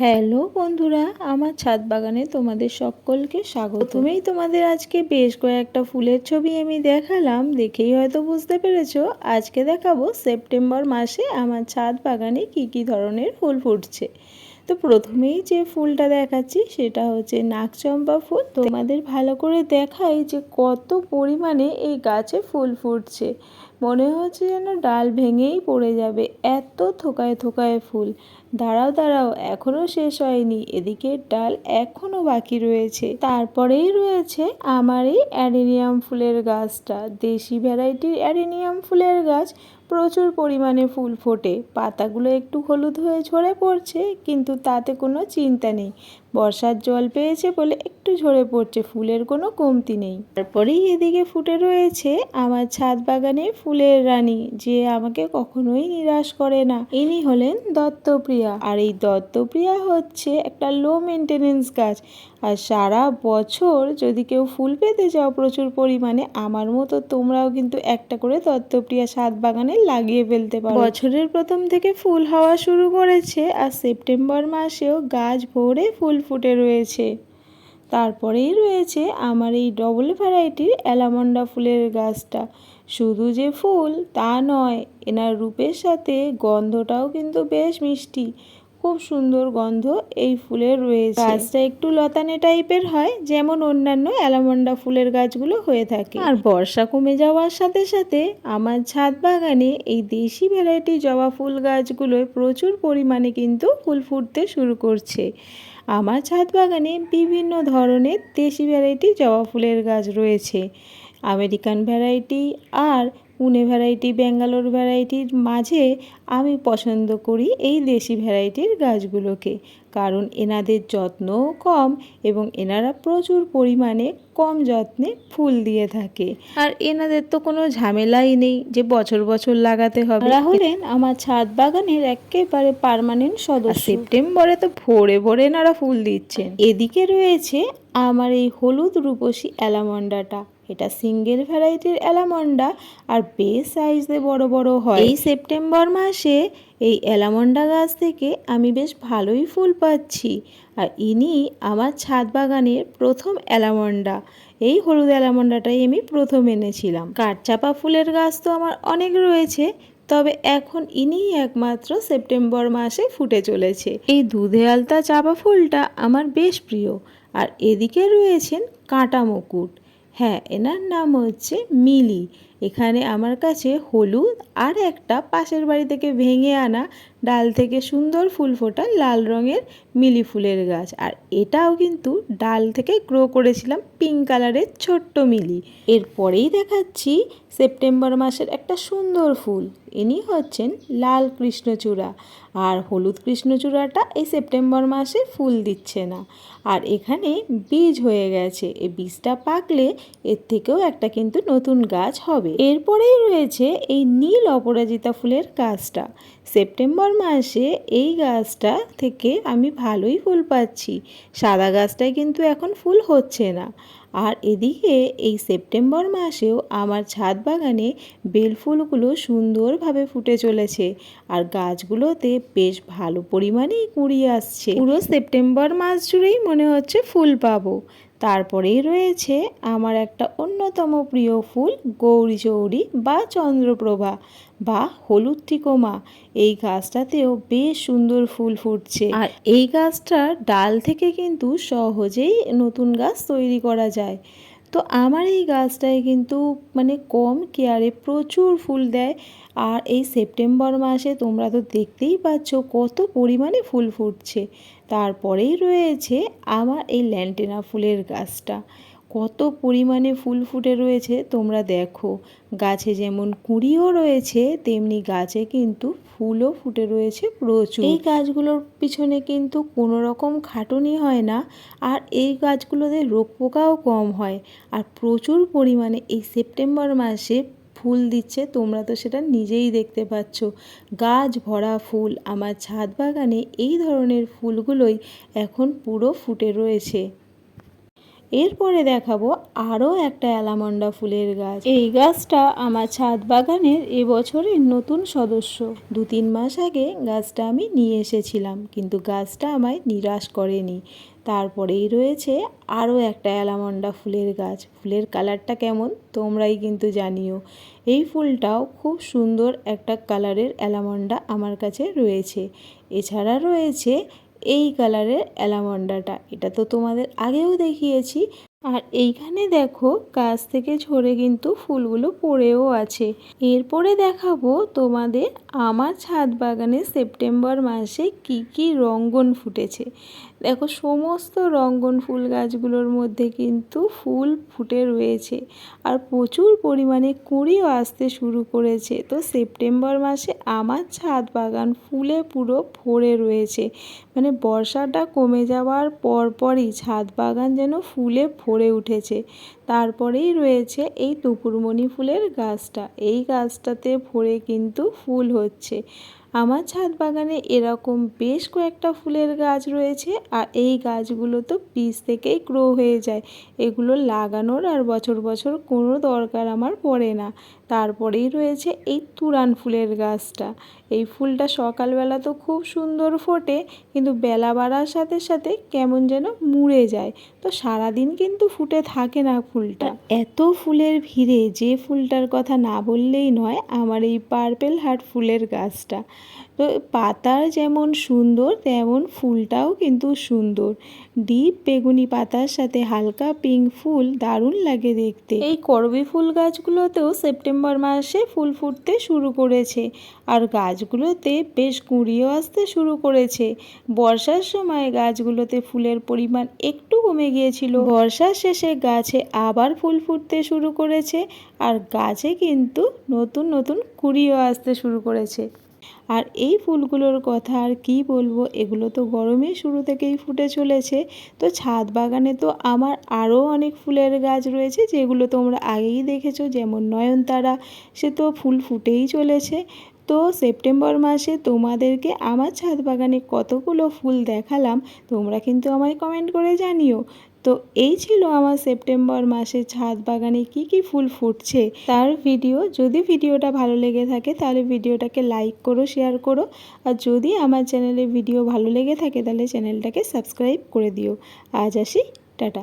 Hello বন্ধুরা, আমার ছাদ বাগানে তোমাদের সকলকে স্বাগত। প্রথমেই তোমাদের আজকে বেশ কয়েকটা ফুলের ছবি আমি দেখালাম, দেখেই হয়তো বুঝতে পেরেছ। আজকে দেখাবো সেপ্টেম্বর মাসে আমার ছাদ বাগানে কি কি ধরনের ফুল ফুটছে। তো প্রথমেই যে ফুলটা দেখাচ্ছি সেটা হচ্ছে নাকচম্পা ফুল। তোমাদের ভালো করে দেখাই যে কত পরিমাণে এই গাছে ফুল ফুটছে। মনে হচ্ছে যেন ডাল ভেঙেই পড়ে যাবে। এত থোকায় থোকায় ফুল। দাঁড়াও দাঁড়াও এখনও শেষ হয়নি। এদিকে ডাল এখনও বাকি রয়েছে। তারপরেই রয়েছে আমার এই অ্যাডেনিয়াম ফুলের গাছটা। দেশি ভ্যারাইটির অ্যাডেনিয়াম ফুলের গাছ প্রচুর পরিমাণে ফুল ফোটে। পাতাগুলো একটু হলুদ হয়ে ঝরে পড়ছে, কিন্তু তাতে কোনো চিন্তা নেই। বর্ষার জল পেয়েছে বলে একটু ঝরে পড়ছে, ফুলের কোনো কমতি নেই। তারপরেই এদিকে ফুটে রয়েছে আমার ছাদ বাগানে ফুলের রানী, যে আমাকে কখনোই নিরাশ করে না। ইনি হলেন দত্তপ্রিয়া, আর এই দত্তপ্রিয়া হচ্ছে একটা লো মেনটেনেন্স গাছ। আর সারা বছর যদি কেউ ফুল পেতে চাও প্রচুর পরিমাণে, আমার মতো তোমরাও কিন্তু একটা করে দত্তপ্রিয়া ছাদ বাগানে লাগিয়ে ফেলতে পারো। বছরের প্রথম থেকে ফুল হওয়া শুরু করেছে, আর সেপ্টেম্বর মাসেও গাছ ভরে ফুল ফুটে রয়েছে। তারপরেই রয়েছে আমার এই ডবল ভ্যারাইটির অ্যালামন্ডা ফুলের গাছটা। শুধু যে ফুল, তা নয়, এনার রূপের সাথে গন্ধটাও কিন্তু বেশ মিষ্টি। খুব সুন্দর গন্ধ এই ফুলের রয়েছে। গাছটা একটু লতানে টাইপের হয়, যেমন অন্যান্য অ্যালামন্ডা ফুলের গাছগুলো হয়ে থাকে। আর বর্ষা কমে যাওয়ার সাথে সাথে আমার ছাদ বাগানে এই দেশি ভ্যারাইটি জবা ফুল গাছগুলোয় প্রচুর পরিমাণে কিন্তু ফুল ফুটতে শুরু করছে। আমার ছাদ বাগানে বিভিন্ন ধরনের দেশি ভ্যারাইটি জবা ফুলের গাছ রয়েছে। আমেরিকান ভ্যারাইটি আর পুনে ভ্যারাইটি ব্যাঙ্গালোর ভ্যারাইটির মাঝে আমি পছন্দ করি এই দেশি ভ্যারাইটির গাছগুলোকে। কারণ এনাদের যত্নও কম এবং এনারা প্রচুর পরিমাণে কম যত্নে ফুল দিয়ে থাকে। আর এনাদের তো কোনো ঝামেলাই নেই যে বছর বছর লাগাতে হবে। এরা হলেন আমার ছাদ বাগানের একেবারে পার্মানেন্ট সদস্য। সেপ্টেম্বরে তো ভোরে ভোরে এনারা ফুল দিচ্ছেন। এদিকে রয়েছে আমার এই হলুদ রূপসী অ্যালামন্ডাটা। এটা সিঙ্গেল ভ্যারাইটির অ্যালামন্ডা আর বেশ সাইজে বড় বড় হয়। এই সেপ্টেম্বর মাসে এই অ্যালামন্ডা গাছ থেকে আমি বেশ ভালোই ফুল পাচ্ছি আর ইনি আমার ছাদ বাগানের প্রথম অ্যালামন্ডা। এই হলুদ অ্যালামন্ডাটাই আমি প্রথম এনেছিলাম। কাঠচাপা ফুলের গাছ তো আমার অনেক রয়েছে, তবে এখন ইনিই একমাত্র সেপ্টেম্বর মাসে ফুটে চলেছে। এই দুধে আলতা চাপা ফুলটা আমার বেশ প্রিয় আর এদিকে রয়েছেন কাঁটা মুকুট। হ্যাঁ এনার নাম হচ্ছে মিলি। এখানে আমার কাছে হলুদ আর একটা পাশের বাড়ি থেকে ভেঙে আনা ডাল থেকে সুন্দর ফুল ফোটা লাল রঙের মিলি ফুলের গাছ। আর এটাও কিন্তু ডাল থেকে গ্রো করেছিলাম পিঙ্ক কালারের ছোট্ট মিলি। এরপরেই দেখাচ্ছি সেপ্টেম্বর মাসের একটা সুন্দর ফুল। ইনি হচ্ছেন লাল কৃষ্ণচূড়া। আর হলুদ কৃষ্ণচূড়াটা এই সেপ্টেম্বর মাসে ফুল দিচ্ছে না। আর এখানে বীজ হয়ে গেছে। এই বীজটা পাকলে এর থেকেও একটা কিন্তু নতুন গাছ হবে। এরপরেই রয়েছে এই নীল অপরাজিতা ফুলের গাছটা। সেপ্টেম্বর মাসে এই গাছটা থেকে আমি ভালোই ফুল পাচ্ছি। সাদা গাছটায় কিন্তু এখন ফুল হচ্ছে না। আর এদিকে এই সেপ্টেম্বর মাসেও আমার ছাদ বাগানে বেল ফুলগুলো সুন্দরভাবে ফুটে চলেছে আর গাছগুলোতে বেশ ভালো পরিমাণেই কুড়ি আসছে। পুরো সেপ্টেম্বর মাস জুড়েই মনে হচ্ছে ফুল পাবো। তারপরেই রয়েছে আমার একটা অন্যতম প্রিয় ফুল গৌরী চৌরি বা চন্দ্রপ্রভা। বা হলুদ টিকোমা এই গাছটাতেও বেশ সুন্দর ফুল ফুটছে। আর এই গাছটার ডাল থেকে কিন্তু সহজেই নতুন গাছ তৈরি করা যায়। তো আমার এই গাছটায় কিন্তু মানে কম কেয়ারে প্রচুর ফুল দেয়। আর এই সেপ্টেম্বর মাসে তোমরা তো দেখতেই পাচ্ছ কত পরিমাণে ফুল ফুটছে। তারপরেই রয়েছে আমার এই ল্যান্টেনা ফুলের গাছটা। কত পরিমাণে ফুল ফুটে রয়েছে তোমরা দেখো। গাছে যেমন কুঁড়িও রয়েছে, তেমনি গাছে কিন্তু ফুলও ফুটে রয়েছে প্রচুর। এই গাছগুলোর পিছনে কিন্তু কোনো রকম খাটুনি হয় না, আর এই গাছগুলোতে রোগ পোকাও কম হয়। আর প্রচুর পরিমাণে এই সেপ্টেম্বর মাসে ফুল দিচ্ছে তোমরা তো সেটা নিজেই দেখতে পাচ্ছ। গাছ ভরা ফুল, আমার ছাদ বাগানে এই ধরনের ফুলগুলোই এখন পুরো ফুটে রয়েছে। এরপরে দেখাবো আরও একটা অ্যালামন্ডা ফুলের গাছ। এই গাছটা আমার ছাদ বাগানের এবছরের নতুন সদস্য। দু তিন মাস আগে গাছটা আমি নিয়ে এসেছিলাম, কিন্তু গাছটা আমায় নিরাশ করেনি। তারপরেই রয়েছে আরও একটা অ্যালামন্ডা ফুলের গাছ। ফুলের কালারটা কেমন তোমরাই কিন্তু জানিও। এই ফুলটাও খুব সুন্দর একটা কালারের অ্যালামন্ডা আমার কাছে রয়েছে। এছাড়া রয়েছে এই কালারের অ্যালামন্ডাটা এটা তো তোমাদের আগেও দেখিয়েছি। আর এইখানে দেখো গাছ থেকে ঝরে কিন্তু ফুলগুলো পড়েও আছে। এরপরে দেখাবো তোমাদের আমার ছাদ বাগানে সেপ্টেম্বর মাসে কি কি রঙ্গন ফুটেছে। দেখো সমস্ত রঙ্গন ফুল গাছগুলোর মধ্যে কিন্তু ফুল ফুটে রয়েছে আর প্রচুর পরিমাণে কুঁড়িও আসতে শুরু করেছে। তো সেপ্টেম্বর মাসে আমার ছাদ বাগান ফুলে পুরো ভরে রয়েছে। মানে বর্ষাটা কমে যাওয়ার পরপরই ছাদ বাগান যেন ফুলে ভরে উঠেছে। তারপরেই রয়েছে এই তুপুরমণি ফুলের গাছটা। এই গাছটাতে ভরে কিন্তু ফুল হচ্ছে। আমার ছাদ বাগানে এরকম বেশ কয়েকটা ফুলের গাছ রয়েছে আর এই গাছগুলো তো বীজ থেকেই গ্রো হয়ে যায়। এগুলো লাগানোর আর বছর বছর কোনো দরকার আমার পড়ে না। তারপরেই রয়েছে এই তুরান ফুলের গাছটা। এই ফুলটা সকালবেলা তো খুব সুন্দর ফোটে, কিন্তু বেলা বাড়ার সাথে সাথে কেমন যেন মুড়ে যায়। তো সারাদিন কিন্তু ফুটে থাকে না ফুলটা। এত ফুলের ভিড়ে যে ফুলটার কথা না বললেই নয়, আমার এই পার্পেল হার্ট ফুলের গাছটা। তো পাতার যেমন সুন্দর, তেমন ফুলটাও কিন্তু সুন্দর। ডিপ বেগুনি পাতার সাথে হালকা পিঙ্ক ফুল দারুণ লাগে দেখতে। এই করবি ফুল গাছগুলোতেও সেপ্টেম্বর মাসে ফুল ফুটতে শুরু করেছে। আর গাছগুলোতে বেশ কুঁড়িও আসতে শুরু করেছে। বর্ষার সময় গাছগুলোতে ফুলের পরিমাণ একটু কমে গিয়েছিল। বর্ষার শেষে গাছে আবার ফুল ফুটতে শুরু করেছে। আর গাছে কিন্তু নতুন নতুন কুঁড়িও আসতে শুরু করেছে। আর এই ফুলগুলোর কথা আর কি বলব? এগুলো তো গরমের শুরু থেকেই ফুটে চলেছে। তো ছাদ বাগানে তো আমার আরও অনেক ফুলের গাছ রয়েছে, যেগুলো তোমরা আগেই দেখেছ, যেমন নয়নতারা, সে তো ফুল ফুটেই চলেছে। তো সেপ্টেম্বর মাসে তোমাদেরকে আমার ছাদ বাগানে কতগুলো ফুল দেখালাম, তোমরা কিন্তু আমায় কমেন্ট করে জানিও। তো এই ছিল আমার সেপ্টেম্বর মাসে ছাদ বাগানে কি কি ফুল ফুটছে তার ভিডিও। যদি ভিডিওটা ভালো লেগে থাকে তাহলে ভিডিওটাকে লাইক করো, শেয়ার করো। আর যদি আমার চ্যানেলে ভিডিও ভালো লেগে থাকে তাহলে চ্যানেলটাকে সাবস্ক্রাইব করে দিও। আজ আসি, টাটা।